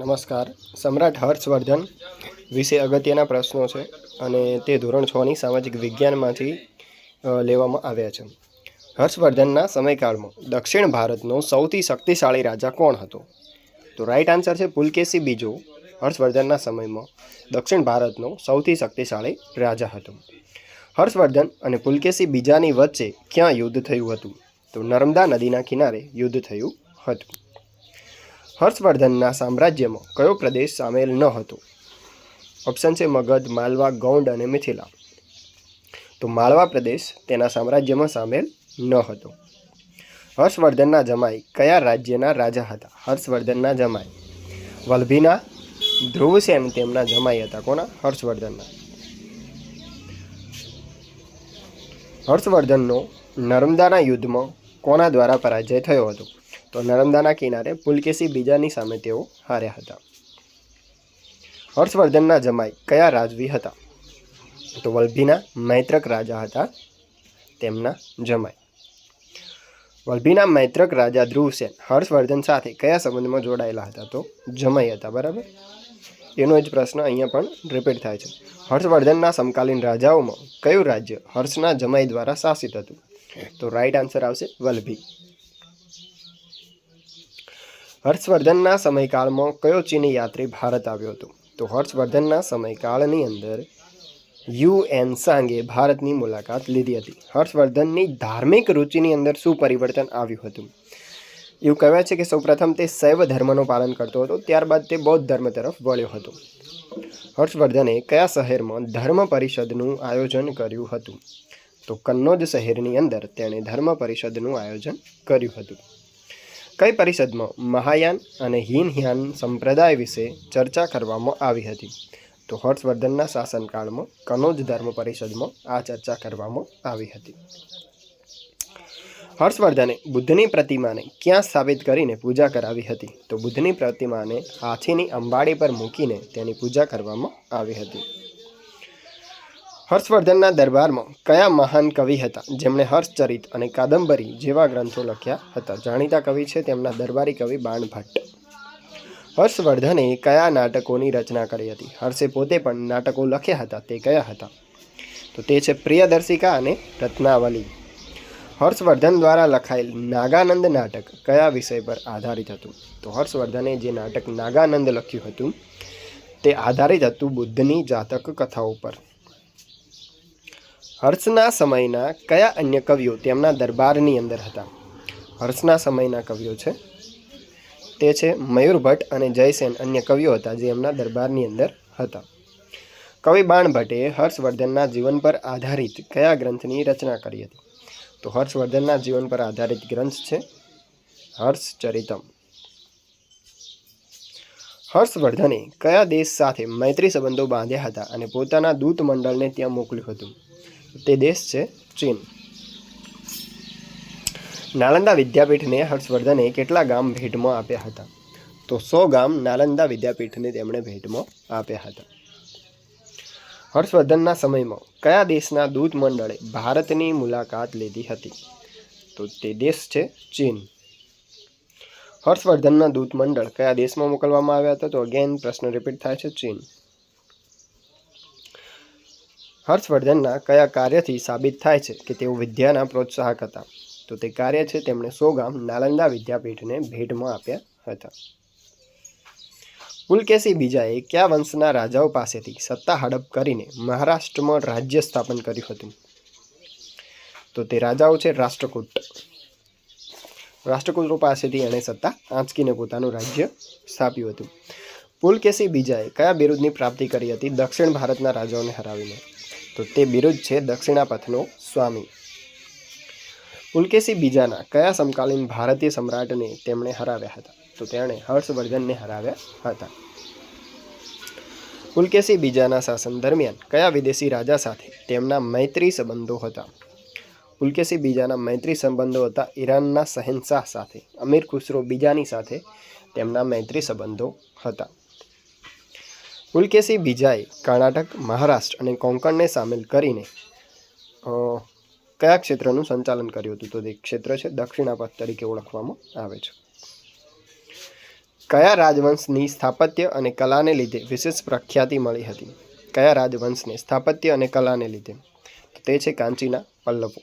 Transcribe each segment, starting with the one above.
નમસ્કાર. સમ્રાટ હર્ષવર્ધન વિશે અગત્યના પ્રશ્નો છે અને તે ધોરણ છની સામાજિક વિજ્ઞાનમાંથી લેવામાં આવ્યા છે. હર્ષવર્ધનના સમયકાળમાં દક્ષિણ ભારતનો સૌથી શક્તિશાળી રાજા કોણ હતો? તો રાઈટ આન્સર છે પુલકેશી બીજો. હર્ષવર્ધનના સમયમાં દક્ષિણ ભારતનો સૌથી શક્તિશાળી રાજા હતો. હર્ષવર્ધન અને પુલકેશી બીજાની વચ્ચે ક્યાં યુદ્ધ થયું હતું? તો નર્મદા નદીના કિનારે યુદ્ધ થયું હતું. હર્ષવર્ધનના સામ્રાજ્યમાં કયો પ્રદેશ સામેલ ન હતો? ઓપ્શન છે મગધ, માલવા, ગૌંડ અને મિથિલા. તો માળવા પ્રદેશ તેના સામ્રાજ્યમાં સામેલ ન હતો. હર્ષવર્ધનના જમાઈ કયા રાજ્યના રાજા હતા? હર્ષવર્ધનના જમાઈ વલ્ભીના, ધ્રુવસેન તેમના જમાઈ હતા. કોના? હર્ષવર્ધનના. હર્ષવર્ધનનો નર્મદાના યુદ્ધમાં કોના દ્વારા પરાજય થયો હતો? તો નર્મદાના કિનારે પુલકેશી બીજાની સામે તેઓ હાર્યા હતા. હર્ષવર્ધનના જમાઈ કયા રાજવી હતા? તો વલભીના મૈત્રક રાજા હતા તેમના જમાઈ. વલભીના મૈત્રક રાજા ધ્રુવસેન હર્ષવર્ધન સાથે કયા સંબંધમાં જોડાયેલા હતા? તો જમાઈ હતા, બરાબર? એનો જ પ્રશ્ન અહીંયા પણ રિપીટ થાય છે. હર્ષવર્ધનના સમકાલીન રાજાઓમાં કયું રાજ્ય હર્ષના જમાઈ દ્વારા શાસિત હતું? તો રાઈટ આન્સર આવશે વલ્ભી. હર્ષવર્ધનના સમયકાળમાં કયો ચીની યાત્રી ભારત આવ્યો હતો? તો હર્ષવર્ધનના સમયકાળની અંદર યુ એન સાંગે ભારતની મુલાકાત લીધી હતી. હર્ષવર્ધનની ધાર્મિક રુચિની અંદર શું પરિવર્તન આવ્યું હતું? એવું કહેવાય છે કે સૌપ્રથમ તે શૈવ ધર્મનું પાલન કરતો હતો, ત્યારબાદ તે બૌદ્ધ ધર્મ તરફ વળ્યો હતો. હર્ષવર્ધને કયા શહેરમાં ધર્મ પરિષદનું આયોજન કર્યું હતું? તો કન્નોજ શહેરની અંદર તેણે ધર્મ પરિષદનું આયોજન કર્યું હતું. કઈ પરિષદમાં મહાયાન અને હિનહ્યાન સંપ્રદાય વિશે ચર્ચા કરવામાં આવી હતી? તો હર્ષવર્ધનના શાસનકાળમાં કનોજ ધર્મ પરિષદમાં આ ચર્ચા કરવામાં આવી હતી. હર્ષવર્ધને બુદ્ધની પ્રતિમાને ક્યાં સ્થાપિત કરીને પૂજા કરાવી હતી? તો બુદ્ધની પ્રતિમાને હાથીની અંબાડી પર મૂકીને તેની પૂજા કરવામાં આવી હતી. હર્ષવર્ધનના દરબારમાં કયા મહાન કવિ હતા? જેમણે હર્ષચરિત અને કાદંબરી જેવા ગ્રંથો લખ્યા હતા. જાણીતા કવિ છે તેમના દરબારી કવિ બાણભટ્ટ હર્ષવર્ધને કયા નાટકોની રચના કરી હતી? હર્ષે પોતે પણ નાટકો લખ્યા હતા, તે કયા હતા? તો તે છે પ્રિયદર્શિકા અને રત્નાવલી. હર્ષવર્ધન દ્વારા લખાયેલ નાગાનંદ નાટક કયા વિષય પર આધારિત હતું? તો હર્ષવર્ધને જે નાટક નાગાનંદ લખ્યું હતું, તે આધારિત હતું બુદ્ધની જાતક કથાઓ પર. હર્ષના સમયના કયા અન્ય કવિઓ તેમના દરબારની અંદર હતા? હર્ષના સમયના કવિઓ છે. તે છે મયુર ભટ્ટ અને જયસેન અન્ય કવિઓ હતા જે એમના દરબારની અંદર હતા. કવિ બાણભટ્ટે હર્ષવર્ધનના જીવન પર આધારિત કયા ગ્રંથની રચના કરી હતી? તો હર્ષવર્ધનના જીવન પર આધારિત ગ્રંથ છે હર્ષચરિતમ. હર્ષવર્ધને કયા દેશ સાથે મૈત્રી સંબંધો બાંધ્યા હતા અને પોતાના દૂત મંડળને ત્યાં મોકલ્યું હતું? તે દેશ છે ચીન. નાલંદા વિદ્યાપીઠને હર્ષવર્ધને કેટલા ગામ ભેટમાં આપ્યા હતા? તો સો ગામ નાલંદા વિદ્યાપીઠને તેમણે ભેટમાં આપ્યા હતા. હર્ષવર્ધનના સમયમાં કયા દેશના દૂત મંડળે ભારતની મુલાકાત લીધી હતી? તો તે દેશ છે ચીન. હર્ષવર્ધનના દૂત મંડળ કયા દેશમાં મોકલવામાં આવ્યા હતા? તો અગેન પ્રશ્ન રિપીટ થાય છે ચીન. હર્ષવર્ધનના કયા કાર્યથી સાબિત થાય છે કે તેઓ વિદ્યાના પ્રોત્સાહક હતા? તો તે કાર્ય છે તેમણે સો ગામ નાલંદા વિદ્યાપીઠને ભેટમાં આપ્યા હતા. પુલકેશી બીજાએ કયા વંશના રાજાઓ પાસેથી સત્તા હડપ કરીને મહારાષ્ટ્રમાં રાજ્ય સ્થાપન કર્યું હતું? તો તે રાજાઓ છે રાષ્ટ્રકૂટ. રાષ્ટ્રકૂટો પાસેથી એણે સત્તા આંચકીને પોતાનું રાજ્ય સ્થાપ્યું હતું. પુલકેશી બીજાએ કયા બિરુદની પ્રાપ્તિ કરી હતી? દક્ષિણ ભારતના રાજાઓને હરાવીને. તો તે બિરુદ છે દક્ષિણાપથનો સ્વામી. પુલકેશી બીજાના કયા સમકાલીન ભારતીય સમ્રાટને તેમણે હરાવ્યા હતા? તો તેણે હર્ષવર્ધનને હરાવ્યા હતા. પુલકેશી બીજાના શાસન દરમિયાન કયા વિદેશી રાજા સાથે તેમના મૈત્રી સંબંધો હતા? પુલકેશી બીજાના મૈત્રી સંબંધો હતા ઈરાનના શહેનશાહ સાથે, અમીર ખુસરો બીજાની સાથે તેમના મૈત્રી સંબંધો હતા. પુલકેશી બીજાએ કર્ણાટક, મહારાષ્ટ્ર અને કોંકણને સામેલ કરીને કયા ક્ષેત્રનું સંચાલન કર્યું હતું? તો તે ક્ષેત્ર છે દક્ષિણાપથ તરીકે ઓળખવામાં આવે છે. કયા રાજવંશની સ્થાપત્ય અને કલાને લીધે વિશેષ પ્રખ્યાતિ મળી હતી? કયા રાજવંશને સ્થાપત્ય અને કલાને લીધે? તે છે કાંચીના પલ્લવો.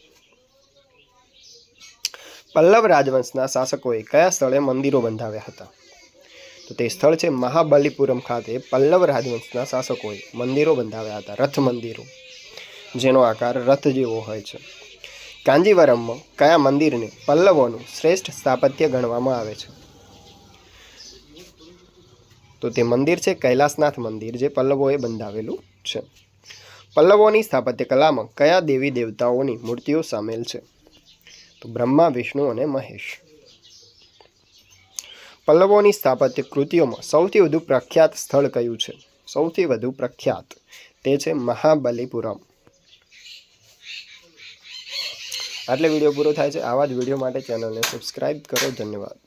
પલ્લવ રાજવંશના શાસકોએ કયા સ્થળે મંદિરો બંધાવ્યા હતા? તો તે સ્થળ છે મહાબલીપુરમ ખાતે પલ્લવ રાજવંશના શાસકોએ મંદિરો બંધાવ્યા હતા, રથ મંદિરો, જેનો આકાર રથ જેવો હોય છે. કાંજીવરમમાં કયા મંદિરને પલ્લવોનું શ્રેષ્ઠ સ્થાપત્ય ગણવામાં આવે છે? તો તે મંદિર છે કૈલાસનાથ મંદિર, જે પલ્લવોએ બંધાવેલું છે. પલ્લવોની સ્થાપત્ય કલામાં કયા દેવી દેવતાઓની મૂર્તિઓ સામેલ છે? તો બ્રહ્મા, વિષ્ણુ અને મહેશ. પલ્લવોની સ્થાપત્ય કૃતિઓમાં સૌથી વધુ પ્રખ્યાત સ્થળ કયું છે? સૌથી વધુ પ્રખ્યાત. તે છે મહાબલીપુરમ. આટલે વીડિયો પૂરો થાય છે. આવા જ વીડિયો માટે ચેનલને સબસ્ક્રાઈબ કરો. ધન્યવાદ.